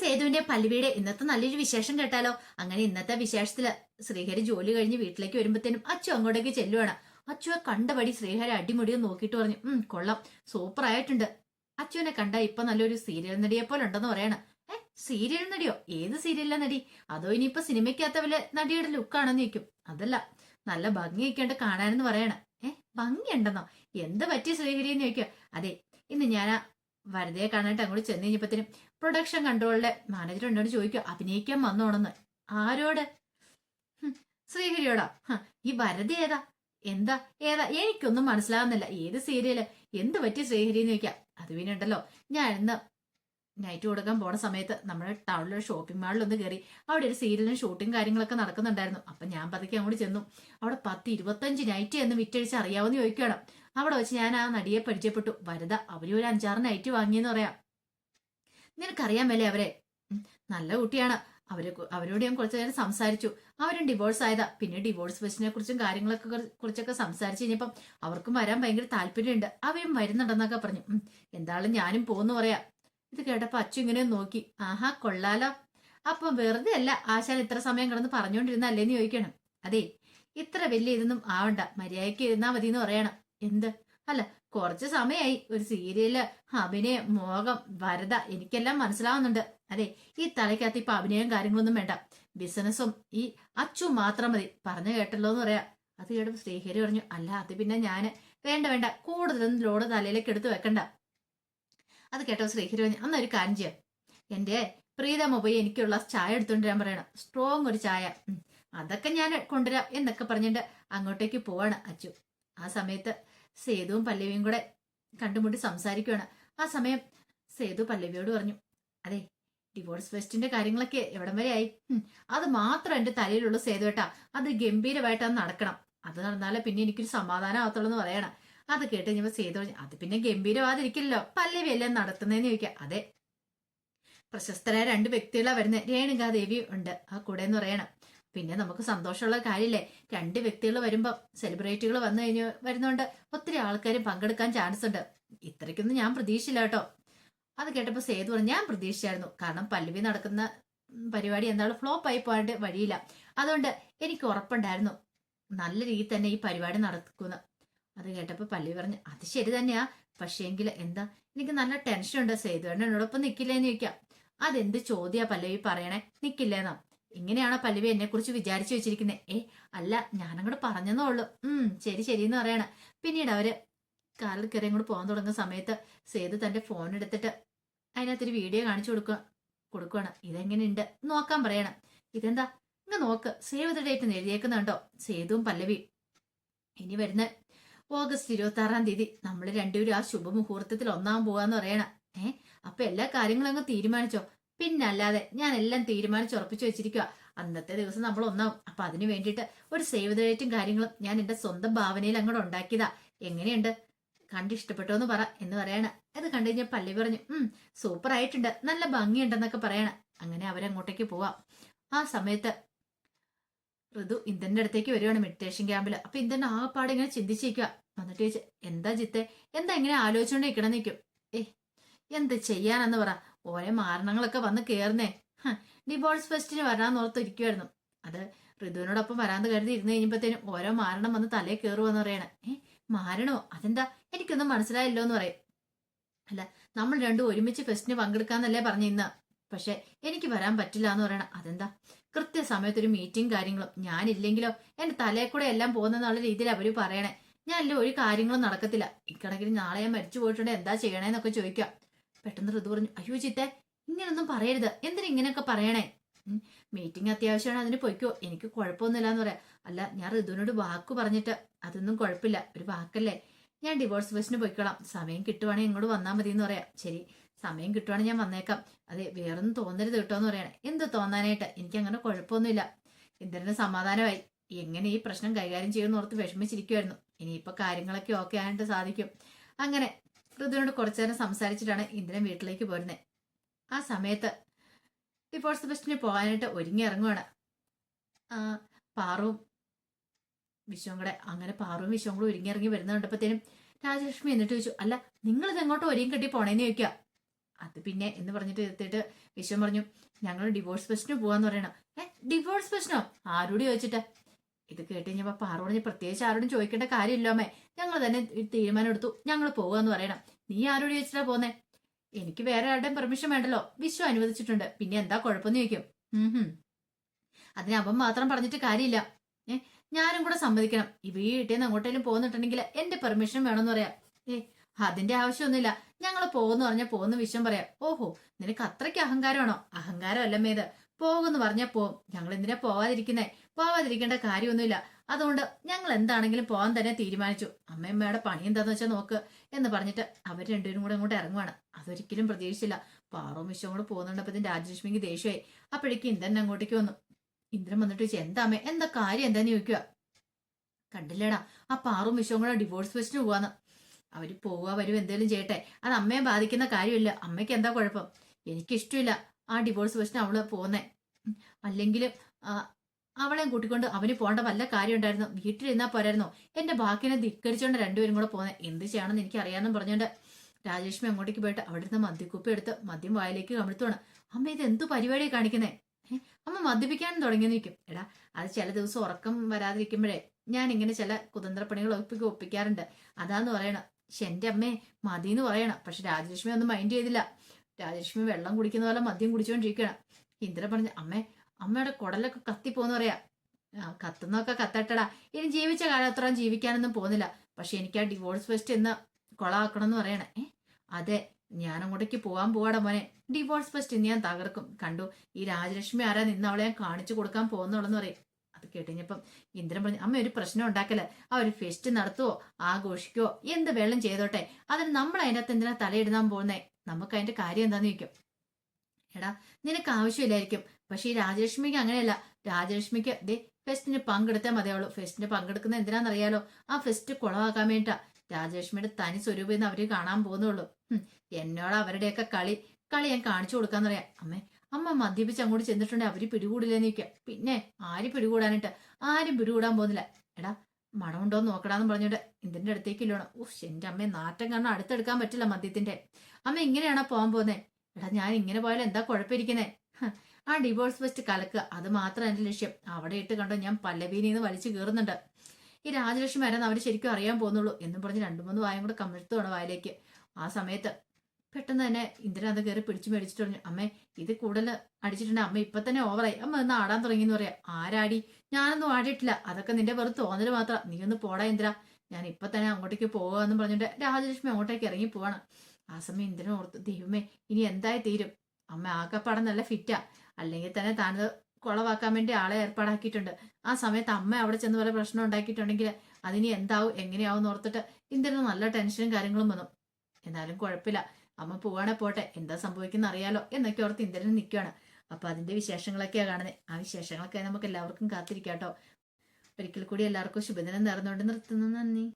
സേതുവിന്റെ പല്ലുവിയുടെ ഇന്നത്തെ നല്ലൊരു വിശേഷം കേട്ടാലോ? അങ്ങനെ ഇന്നത്തെ വിശേഷത്തിൽ ശ്രീഹരി ജോലി കഴിഞ്ഞ് വീട്ടിലേക്ക് വരുമ്പോഴത്തേനും അച്ചു അങ്ങോട്ടേക്ക് ചെല്ലുവാണ്. അച്ചുവെ കണ്ടപടി ശ്രീഹരി അടിമുടി നോക്കിട്ട് പറഞ്ഞു ഉം കൊള്ളാം. സൂപ്പർ ആയിട്ടുണ്ട്. അച്ചുവിനെ കണ്ട ഇപ്പൊ നല്ലൊരു സീരിയൽ നടിയെ പോലെ ഉണ്ടെന്ന് പറയാണ്. ഏ സീരിയൽ നടിയോ? ഏത് സീരിയലിലെ നടി? അതോ ഇനിയിപ്പോ സിനിമയ്ക്കകത്ത വല്ല നടിയുടെ ലുക്കാണെന്ന് ചോദിക്കും. അതല്ല നല്ല ഭംഗിയൊക്കെ ഉണ്ട് കാണാനെന്ന് പറയാണ്. ഏ ഭംഗിയുണ്ടെന്നോ? എന്ത് പറ്റി ശ്രീഹരി എന്ന് ചോദിക്കുക അതെ ഇന്ന് ഞാൻ വരതയെ കാണാനായിട്ട് അങ്ങോട്ട് ചെന്ന് കഴിഞ്ഞപ്പത്തിനും പ്രൊഡക്ഷൻ കൺട്രോളിലെ മാനേജർ എന്നോട് ചോദിക്കുക അഭിനയിക്കാൻ വന്നോണെന്ന് ആരോട്? ശ്രീഹരിയോടാ. ഈ വരതി ഏതാ? എന്താ? ഏതാ? എനിക്കൊന്നും മനസ്സിലാവുന്നില്ല. ഏത് സീരിയൽ എന്ത് പറ്റി ശ്രീഹരി എന്ന് ചോദിക്കാം. അത് പിന്നെ ഉണ്ടല്ലോ ഞാൻ ഇന്ന് നൈറ്റ് കൊടുക്കാൻ പോണ സമയത്ത് നമ്മുടെ ടൗണിലെ ഷോപ്പിംഗ് മാളിൽ ഒന്ന് കയറി അവിടെ ഒരു സീരിയലിന് ഷൂട്ടിംഗ് കാര്യങ്ങളൊക്കെ നടക്കുന്നുണ്ടായിരുന്നു. അപ്പൊ ഞാൻ പതുക്കെ അങ്ങോട്ട് ചെന്നു. അവിടെ പത്ത് ഇരുപത്തഞ്ച് നൈറ്റ് എന്ന് വിറ്റഴിച്ച് അറിയാവുന്ന ചോദിക്കണം അവിടെ വെച്ച് ഞാൻ ആ നടിയെ പരിചയപ്പെട്ടു. വരത അവർ ഒരു അഞ്ചാറ് നൈറ്റ് വാങ്ങിയെന്ന് പറയാം. നിനക്കറിയാമല്ലേ അവരെ. നല്ല കുട്ടിയാണ്. അവരെ അവരോട് ഞാൻ കുറച്ചു നേരം സംസാരിച്ചു. അവരും ഡിവോഴ്സ് ആയതാ. പിന്നെ ഡിവോഴ്സ് ബസ്സിനെ കുറിച്ചും കാര്യങ്ങളൊക്കെ കുറി- കുറിച്ചൊക്കെ സംസാരിച്ചു കഴിഞ്ഞപ്പം അവർക്കും വരാൻ ഭയങ്കര താല്പര്യമുണ്ട്. അവരും വരുന്നുണ്ടെന്നൊക്കെ പറഞ്ഞു. എന്താളും ഞാനും പോന്നു പറയാ. ഇത് കേട്ടപ്പോ അച്ചു ഇങ്ങനെ നോക്കി. ആഹാ കൊള്ളാലോ. അപ്പൊ വെറുതെ അല്ല ആശാൻ ഇത്ര സമയം കിടന്ന് പറഞ്ഞുകൊണ്ടിരുന്നല്ലേന്ന് ചോദിക്കണം. അതെ ഇത്ര വലിയ ഇതൊന്നും ആവണ്ട. മര്യാദയ്ക്ക് ഇരുന്നാ മതി എന്ന് പറയണം. എന്ത്? അല്ല കുറച്ച് സമയമായി ഒരു സീരിയൽ അഭിനയം മോഹം വരത എനിക്കെല്ലാം മനസ്സിലാവുന്നുണ്ട്. അതെ ഈ തലയ്ക്കകത്ത് ഇപ്പൊ അഭിനയം കാര്യങ്ങളൊന്നും വേണ്ട. ബിസിനസ്സും ഈ അച്ചു മാത്രം മതി. പറഞ്ഞു കേട്ടല്ലോ എന്ന് പറയാ. അത് കേട്ടപ്പോ ശ്രീഹരി പറഞ്ഞു അല്ല അത് പിന്നെ ഞാൻ വേണ്ട വേണ്ട. കൂടുതലൊന്നും ലോഡ് തലയിലേക്ക് എടുത്ത് വെക്കണ്ട. അത് കേട്ടോ ശ്രീഹരി പറഞ്ഞു അന്നൊരു കാര്യം ചെയ്യാം. എന്റെ പ്രീതമ്മ പോയി എനിക്കുള്ള ചായ എടുത്തുകൊണ്ട് വരാൻ പറയണം. സ്ട്രോങ് ഒരു ചായ. അതൊക്കെ ഞാൻ കൊണ്ടുവരാം എന്നൊക്കെ പറഞ്ഞിട്ട് അങ്ങോട്ടേക്ക് പോവാണ് അച്ചു. ആ സമയത്ത് സേതുവും പല്ലവിയും കൂടെ കണ്ടുമുട്ടി സംസാരിക്കുകയാണ് ആ സമയം സേതു പല്ലവിയോട് പറഞ്ഞു അതെ ഡിവോഴ്സ് ഫെസ്റ്റിന്റെ കാര്യങ്ങളൊക്കെ എവിടം വരെ ആയി? അത് മാത്രം എന്റെ തലയിലുള്ള സേതുവേട്ടാ അത് ഗംഭീരമായിട്ട് അത് നടക്കണം. അത് നടന്നാലേ പിന്നെ എനിക്കൊരു സമാധാനമാകത്തുള്ളൂ എന്ന് പറയണം. അത് കേട്ട് കഴിഞ്ഞപ്പോ സേതു പറഞ്ഞു അത് പിന്നെ ഗംഭീരമാതിരിക്കില്ലല്ലോ പല്ലവി എല്ലാം നടത്തുന്നതെന്ന് ചോദിക്കാം. അതെ പ്രശസ്തരായ രണ്ട് വ്യക്തികളാണ് വരുന്നത് രേണുകാദേവി ഉണ്ട് ആ കൂടെ എന്ന് പറയണം. പിന്നെ നമുക്ക് സന്തോഷമുള്ള കാര്യമില്ലേ? രണ്ട് വ്യക്തികൾ വരുമ്പോൾ സെലിബ്രിറ്റികൾ വന്നു കഴിഞ്ഞ് വരുന്നോണ്ട് ഒത്തിരി ആൾക്കാരും പങ്കെടുക്കാൻ ചാൻസ് ഉണ്ട്. ഇത്രയ്ക്കൊന്നും ഞാൻ പ്രതീക്ഷയില്ല കേട്ടോ. അത് കേട്ടപ്പോൾ സേതു പറഞ്ഞു ഞാൻ പ്രതീക്ഷിച്ചായിരുന്നു. കാരണം പല്ലവി നടക്കുന്ന പരിപാടി എന്താണ് ഫ്ലോപ്പ് ആയി പോയിട്ട് വഴിയില്ല. അതുകൊണ്ട് എനിക്ക് ഉറപ്പുണ്ടായിരുന്നു. നല്ല രീതിയിൽ തന്നെ ഈ പരിപാടി നടക്കുന്നു. അത് കേട്ടപ്പോൾ പല്ലവി പറഞ്ഞു അത് ശരി തന്നെയാ. പക്ഷേങ്കിൽ എന്താ? എനിക്ക് നല്ല ടെൻഷൻ ഉണ്ട്. സേതു എന്നോടൊപ്പം നിൽക്കില്ലേന്ന് ചോദിക്കാം. അതെന്ത് ചോദ്യാ പല്ലവി പറയണേ? നിൽക്കില്ലേന്നോ ഇങ്ങനെയാണോ പല്ലവി എന്നെ കുറിച്ച് വിചാരിച്ചു വെച്ചിരിക്കുന്നത് ഏ അല്ല ഞാനങ്ങോട്ട് പറഞ്ഞെന്നേ ഉള്ളൂ. ഉം ശരി ശരി എന്ന് പറയണ. പിന്നീട് അവർ കാറിൽ കയറി അങ്ങോട്ട് പോകാൻ തുടങ്ങുന്ന സമയത്ത് സേതു തന്റെ ഫോൺ എടുത്തിട്ട് അതിനകത്തൊരു വീഡിയോ കാണിച്ചു കൊടുക്കുക കൊടുക്കുകയാണ് ഇതെങ്ങനെയുണ്ട്? നോക്കാൻ പറയണം. ഇതെന്താ? ഇങ്ങ് നോക്ക്. സേവ് ദ ഡേറ്റ് എഴുതിയേക്കുന്നുണ്ടോ? സേതുവും പല്ലവി. ഇനി വരുന്ന ഓഗസ്റ്റ് ഇരുപത്തി ആറാം തീയതി നമ്മൾ രണ്ടുപേരും ആ ശുഭമുഹൂർത്തത്തിൽ ഒന്നാം പോവാന്ന് പറയണം. ഏഹ് അപ്പൊ എല്ലാ കാര്യങ്ങളും അങ്ങ് തീരുമാനിച്ചോ? പിന്നല്ലാതെ ഞാൻ എല്ലാം തീരുമാനിച്ച് ഉറപ്പിച്ചു വെച്ചിരിക്കുക അന്നത്തെ ദിവസം നമ്മൾ ഒന്നാവും. അപ്പൊ അതിനു വേണ്ടിയിട്ട് ഒരു സേവ് ദ ഡേറ്റും കാര്യങ്ങളും ഞാൻ എന്റെ സ്വന്തം ഭാവനയിൽ അങ്ങോട്ട് ഉണ്ടാക്കിയതാ. എങ്ങനെയുണ്ട്? കണ്ട് ഇഷ്ടപ്പെട്ടോ എന്ന് പറ എന്ന് പറയാണ്. അത് കണ്ടു കഴിഞ്ഞാൽ പല്ലി പറഞ്ഞു ഉം സൂപ്പർ ആയിട്ടുണ്ട്. നല്ല ഭംഗിയുണ്ടെന്നൊക്കെ പറയണ. അങ്ങനെ അവരങ്ങോട്ടേക്ക് പോവാം. ആ സമയത്ത് ഋതു ഇന്ദന്റെ അടുത്തേക്ക് വരുവാണ് മെഡിറ്റേഷൻ ക്യാമ്പിൽ അപ്പൊ ഇന്ദന്റെ ആ പാടെ ഇങ്ങനെ ചിന്തിച്ചിരിക്കുക എന്നിട്ട് ചോദിച്ചാൽ എന്താ ചിത്തെ എന്താ ഇങ്ങനെ ആലോചിച്ചുകൊണ്ടേ നിൽക്കണം നിൽക്കും? ഏ എന്ത് ചെയ്യാനെന്ന് പറ. ഓരോ മാരണങ്ങളൊക്കെ വന്ന് കയറുന്നേ ഡിവോഴ്സ് ഫെസ്റ്റിന് വരാന്ന് ഓർത്ത് ഇരിക്കുമായിരുന്നു അത് ഋതുവിനോടൊപ്പം വരാന്ന് കരുതി ഇരുന്ന് കഴിഞ്ഞപ്പോഴത്തേനും ഓരോ മാരണം വന്ന് തലേ കയറുമെന്ന് പറയണേ. ഏ മാരണോ? അതെന്താ? എനിക്കൊന്നും മനസ്സിലായില്ലോ എന്ന് പറയും. അല്ല നമ്മൾ രണ്ടും ഒരുമിച്ച് ഫെസ്റ്റിന് പങ്കെടുക്കാന്നല്ലേ പറഞ്ഞു ഇന്ന്. പക്ഷെ എനിക്ക് വരാൻ പറ്റില്ല എന്ന് പറയണം. അതെന്താ? കൃത്യസമയത്ത് ഒരു മീറ്റിംഗ് കാര്യങ്ങളും. ഞാനില്ലെങ്കിലോ? എന്റെ തലേ കൂടെ എല്ലാം പോകുന്നെന്നുള്ള രീതിയിൽ അവർ പറയണേ. ഞാനല്ലേ ഒരു കാര്യങ്ങളും നടക്കത്തില്ല. ഇക്കണക്കിന് നാളെ ഞാൻ മരിച്ചു പോയിട്ടുണ്ട് എന്താ ചെയ്യണേന്നൊക്കെ ചോദിക്കുക. പെട്ടെന്ന് ഋതു പറഞ്ഞു അയ്യോ ചിത്തെ ഇങ്ങനൊന്നും പറയരുത്. എന്തിനാ ഇങ്ങനെയൊക്കെ പറയണേ? മീറ്റിംഗ് അത്യാവശ്യമാണ് അതിന് പൊയ്ക്കോ. എനിക്ക് കുഴപ്പമൊന്നുമില്ല എന്ന് പറയാം. അല്ല ഞാൻ ഋതുവിനോട് വാക്ക് പറഞ്ഞിട്ട് അതൊന്നും കുഴപ്പമില്ല. ഒരു വാക്കല്ലേ? ഞാൻ ഡിവോഴ്സ് ബസ്സിന് പോയിക്കോളാം. സമയം കിട്ടുവാണെങ്കിൽ ഇങ്ങോട്ട് വന്നാൽ മതി എന്ന് പറയാം. ശരി സമയം കിട്ടുവാണെങ്കിൽ ഞാൻ വന്നേക്കാം. അതെ വേറൊന്നും തോന്നരുത് കേട്ടോ എന്ന് പറയണേ. എന്ത് തോന്നാനായിട്ട്? എനിക്ക് അങ്ങനെ കുഴപ്പമൊന്നുമില്ല. ഇന്ദ്രന് സമാധാനമായി. എങ്ങനെ ഈ പ്രശ്നം കൈകാര്യം ചെയ്യുമെന്ന് ഓർത്ത് വിഷമിച്ചിരിക്കുമായിരുന്നു ഇനിയിപ്പോൾ കാര്യങ്ങളൊക്കെ ഓക്കെ ആയിട്ട് സാധിക്കും. അങ്ങനെ ഋതുവിനോട് കുറച്ചു നേരം സംസാരിച്ചിട്ടാണ് ഇന്ദ്രൻ വീട്ടിലേക്ക് പോരുന്നത് ആ സമയത്ത് ഡിവോഴ്സ് ബസ്റ്റിന് പോകാനായിട്ട് ഒരുങ്ങി ഇറങ്ങുവാണ്. പാറുവും വിശ്വം കൂടെ അങ്ങനെ പാറുവും വിശ്വം കൂടെ ഒരുങ്ങി ഇറങ്ങി വരുന്ന കണ്ടപ്പോഴത്തേനും രാജലക്ഷ്മി എന്നിട്ട് ചോദിച്ചു അല്ല നിങ്ങൾ ഇത് എങ്ങോട്ട് ഒരുങ്ങി കെട്ടി പോണേന്ന് ചോദിക്കുക അത് പിന്നെ എന്ന് പറഞ്ഞിട്ട് എത്തിയിട്ട് വിശ്വം പറഞ്ഞു ഞങ്ങൾ ഡിവോഴ്സ് പ്രശ്നം പോവാന്ന് പറയണം. ഏ ഡിവോഴ്സ് പ്രശ്നോ ആരോട് ചോദിച്ചിട്ട് ഇത് കേട്ട് കഴിഞ്ഞപ്പോ പാറു പറഞ്ഞ് പ്രത്യേകിച്ച് ആരോടും ചോദിക്കേണ്ട കാര്യമില്ലോമേ ഞങ്ങൾ തന്നെ തീരുമാനം എടുത്തു. ഞങ്ങൾ പോവാന്ന് പറയണം. നീ ആരോട് ചോദിച്ചിട്ടാ പോന്നേ? എനിക്ക് വേറെ ആരുടെയും പെർമിഷൻ വേണ്ടല്ലോ. വിശ്വം അനുവദിച്ചിട്ടുണ്ട്. പിന്നെ എന്താ കുഴപ്പമെന്ന് ചോദിക്കും. ഹും. അതിന് അവൻ മാത്രം പറഞ്ഞിട്ട് കാര്യമില്ല. ഏ ഞാനും കൂടെ സമ്മതിക്കണം. ഈ വീട്ടിൽ നിന്ന് അങ്ങോട്ടേലും പോകുന്നിട്ടുണ്ടെങ്കിൽ എന്റെ പെർമിഷൻ വേണമെന്ന് പറയാം. ഏ അതിന്റെ ആവശ്യമൊന്നുമില്ല. ഞങ്ങൾ പോകുന്നു പറഞ്ഞാൽ പോകുന്ന വിഷയം പറയാം. ഓഹോ നിനക്ക് അത്രയ്ക്ക് അഹങ്കാരമാണോ? അഹങ്കാരമല്ല മേത് പോകുന്നു പറഞ്ഞാൽ പോവും. ഞങ്ങൾ എന്തിനാ പോവാതിരിക്കുന്നേ? പോവാതിരിക്കേണ്ട കാര്യമൊന്നുമില്ല. അതുകൊണ്ട് ഞങ്ങൾ എന്താണെങ്കിലും പോകാൻ തന്നെ തീരുമാനിച്ചു. അമ്മയമ്മയുടെ പണി എന്താന്ന് വെച്ചാൽ നോക്ക് എന്ന് പറഞ്ഞിട്ട് അവർ രണ്ടുപേരും കൂടെ അങ്ങോട്ട് ഇറങ്ങുവാണ്. അതൊരിക്കലും പ്രതീക്ഷിച്ചില്ല. പാറവും വിശ്വം കൂടെ പോകുന്നുണ്ടപ്പോ ഇതിന്റെ രാജലക്ഷ്മിക്ക് ദേഷ്യമായി. അപ്പോഴേക്കും ഇന്ദ്രൻ അങ്ങോട്ടേക്ക് വന്നു. ഇന്ദ്രൻ വന്നിട്ട് ചോദിച്ചു എന്താ അമ്മ എന്താ കാര്യം? എന്താന്ന് ചോദിക്കുക കണ്ടില്ലേടാ ആ പാറും വിശ്വം കൂടെ ഡിവോഴ്സ് ഫെസ്റ്റിന് പോവാന്ന്. അവർ പോവുക വരും എന്തേലും ചെയ്യട്ടെ. അത് അമ്മയെ ബാധിക്കുന്ന കാര്യമില്ല. അമ്മയ്ക്ക് എന്താ കുഴപ്പം? എനിക്കിഷ്ടമില്ല ആ ഡിവോഴ്സ് ഫെസ്റ്റിന് അവൾ പോന്നേ. അല്ലെങ്കിൽ അവളെയും കൂട്ടിക്കൊണ്ട് അവന് പോകേണ്ട വല്ല കാര്യം ഉണ്ടായിരുന്നു വീട്ടിലിരുന്നാ പോരായിരുന്നോ. എന്റെ ബാക്കിനെ ധിക്കരിച്ചോണ്ട് രണ്ടുപേരും കൂടെ പോകുന്നത് എന്ത് ചെയ്യണമെന്ന് എനിക്ക് അറിയാമെന്നും പറഞ്ഞുകൊണ്ട് രാജലക്ഷ്മി അങ്ങോട്ടേക്ക് പോയിട്ട് അവിടെ നിന്ന് മദ്യക്കുപ്പി എടുത്ത് മദ്യം വായിലേക്ക് കമിഴ്ത്തുവാണ് അമ്മ ഇത് എന്തു പരിപാടിയാണ് കാണിക്കുന്നേ? അമ്മ മദ്യപിക്കാനും തുടങ്ങിയെന്ന് നിൽക്കും എടാ അത് ചില ദിവസം ഉറക്കം വരാതിരിക്കുമ്പോഴേ ഞാൻ ഇങ്ങനെ ചില കുതന്ത്രപ്പണികൾ ഒപ്പിക്ക് ഒപ്പിക്കാറുണ്ട്. അതാന്ന് പറയണം. പക്ഷെ എന്റെ അമ്മേ മതി എന്ന് പറയണം. പക്ഷെ രാജലക്ഷ്മി ഒന്നും മൈൻഡ് ചെയ്തില്ല. രാജലക്ഷ്മി വെള്ളം കുടിക്കുന്ന പോലെ മദ്യം കുടിച്ചോണ്ടിരിക്കണം ഇന്ദ്ര പറഞ്ഞ അമ്മേ അമ്മയുടെ കുടലൊക്കെ കത്തിപ്പോന്ന് പറയാ. കത്തുന്നൊക്കെ കത്തട്ടടാ. ഇനി ജീവിച്ച കാലത്തോളം ജീവിക്കാനൊന്നും പോകുന്നില്ല. പക്ഷെ എനിക്ക് ആ ഡിവോഴ്സ് ഫെസ്റ്റ് എന്ന് കൊളാക്കണം എന്ന് പറയണേ. ഏ? അതെ ഞാൻ അങ്ങോട്ടേക്ക് പോകാൻ പോവാടാ മോനെ. ഡിവോഴ്സ് ഫസ്റ്റ് ഇന്ന് ഞാൻ തകർക്കും. കണ്ടു ഈ രാജലക്ഷ്മി ആരാ നിന്ന് അവളെ ഞാൻ കാണിച്ചു കൊടുക്കാൻ പോകുന്നുള്ളെന്ന് പറയും. അത് കേട്ടുകഴിഞ്ഞപ്പം ഇന്ദ്രൻ പറഞ്ഞു അമ്മ ഒരു പ്രശ്നം ഉണ്ടാക്കൽ ആ ഒരു ഫെസ്റ്റ് നടത്തുവോ? ആഘോഷിക്കുവോ? എന്ത് വെള്ളം ചെയ്തോട്ടെ? അതിന് നമ്മൾ അതിനകത്ത് എന്തിനാ തലയിടുന്നാൻ പോകുന്നേ? നമുക്ക് അതിന്റെ കാര്യം എന്താന്ന് ചോദിക്കും. എടാ നിനക്ക് ആവശ്യമില്ലായിരിക്കും. പക്ഷെ ഈ രാജലക്ഷ്മിക്ക് അങ്ങനെയല്ല. രാജലക്ഷ്മിക്ക് ദേ ഫെസ്റ്റിന് പങ്കെടുത്താൽ മതിയാവുള്ളൂ ഫെസ്റ്റിന് പങ്കെടുക്കുന്ന എന്തിനാണെന്നറിയാലോ? ആ ഫെസ്റ്റ് കുളമാക്കാൻ വേണ്ടിട്ടാ രാജലക്ഷ്മിയുടെ തനി സ്വരൂപം എന്ന് അവർ കാണാൻ പോകുന്നുള്ളൂ. എന്നോട് അവരുടെയൊക്കെ കളി കളി ഞാൻ കാണിച്ചു കൊടുക്കാന്നറിയാം. അമ്മേ അമ്മ മദ്യപിച്ച് അങ്ങോട്ട് ചെന്നിട്ടുണ്ടെങ്കിൽ അവർ പിടികൂടില്ലെന്ന് നിൽക്കുക പിന്നെ ആര് പിടികൂടാനിട്ട്? ആരും പിടികൂടാൻ പോകുന്നില്ല. എടാ മണമുണ്ടോ നോക്കടാന്ന് പറഞ്ഞിട്ട് ഇതിന്റെ അടുത്തേക്ക് ഇല്ലോണം. ഉഫ് എന്റെ അമ്മയെ നാറ്റം കാരണം അടുത്തെടുക്കാൻ പറ്റില്ല മദ്യത്തിന്റെ അമ്മ ഇങ്ങനെയാണോ പോകാൻ പോകുന്നേ? എടാ ഞാൻ ഇങ്ങനെ പോയാലും എന്താ കുഴപ്പമിരിക്കുന്നേ? ആ ഡിവോഴ്സ് ഫസ്റ്റ് കലക്കുക അത് മാത്രം എന്റെ ലക്ഷ്യം. അവിടെ ഇട്ട് കണ്ടോ ഞാൻ പല്ലവീനിൽ നിന്ന് വലിച്ചു കയറുന്നുണ്ട് ഈ രാജലക്ഷ്മി ആരെന്ന് അവർ ശരിക്കും അറിയാൻ പോകുന്നുള്ളൂ എന്നും പറഞ്ഞ് രണ്ടു മൂന്ന് വായം കൂടെ കമിഴ്ത്തുവാണ് വായിലേക്ക്. ആ സമയത്ത് പെട്ടെന്ന് തന്നെ ഇന്ദ്രൻ അത് കയറി പിടിച്ചു മേടിച്ചിട്ട് പറഞ്ഞു അമ്മേ ഇത് കൂടുതൽ അടിച്ചിട്ടുണ്ട്. അമ്മ ഇപ്പൊ തന്നെ ഓവറായി അമ്മ ഒന്ന് ആടാൻ തുടങ്ങി എന്ന് പറയാം. ആരാടി? ഞാനൊന്നും ആടിയിട്ടില്ല. അതൊക്കെ നിന്റെ വെറു തോന്നൽ മാത്രം. നീ ഒന്ന് പോടാ ഇന്ദ്ര. ഞാൻ ഇപ്പൊ തന്നെ അങ്ങോട്ടേക്ക് പോകാന്ന് പറഞ്ഞിട്ട് രാജലക്ഷ്മി അങ്ങോട്ടേക്ക് ഇറങ്ങി പോവാണ്. ആ സമയം ഇന്ദ്രൻ ഓർത്ത് ദൈവമേ ഇനി എന്തായി തീരും? അമ്മ ആകെപ്പാടെ നല്ല ഫിറ്റാ. അല്ലെങ്കിൽ തന്നെ താനത് കുളവാക്കാൻ വേണ്ടി ആളെ ഏർപ്പാടാക്കിയിട്ടുണ്ട്. ആ സമയത്ത് അമ്മ അവിടെ ചെന്ന് പോലെ പ്രശ്നം ഉണ്ടാക്കിയിട്ടുണ്ടെങ്കിൽ അതിനി എന്താവും എങ്ങനെയാവും ഓർത്തിട്ട് ഇന്ദ്രന് നല്ല ടെൻഷനും കാര്യങ്ങളും വന്നു. എന്നാലും കുഴപ്പമില്ല. അമ്മ പോവാണെ പോട്ടെ എന്താ സംഭവിക്കുന്ന അറിയാലോ എന്നൊക്കെ ഓർത്ത് ഇന്ദ്രൻ നിൽക്കുകയാണ് അപ്പൊ അതിന്റെ വിശേഷങ്ങളൊക്കെയാ കാണുന്നത് ആ വിശേഷങ്ങളൊക്കെ നമുക്ക് എല്ലാവർക്കും കാത്തിരിക്കാട്ടോ. ഒരിക്കൽ കൂടി എല്ലാവർക്കും ശുഭദിനം നേർന്നുകൊണ്ട് നിർത്തുന്നു. നന്ദി.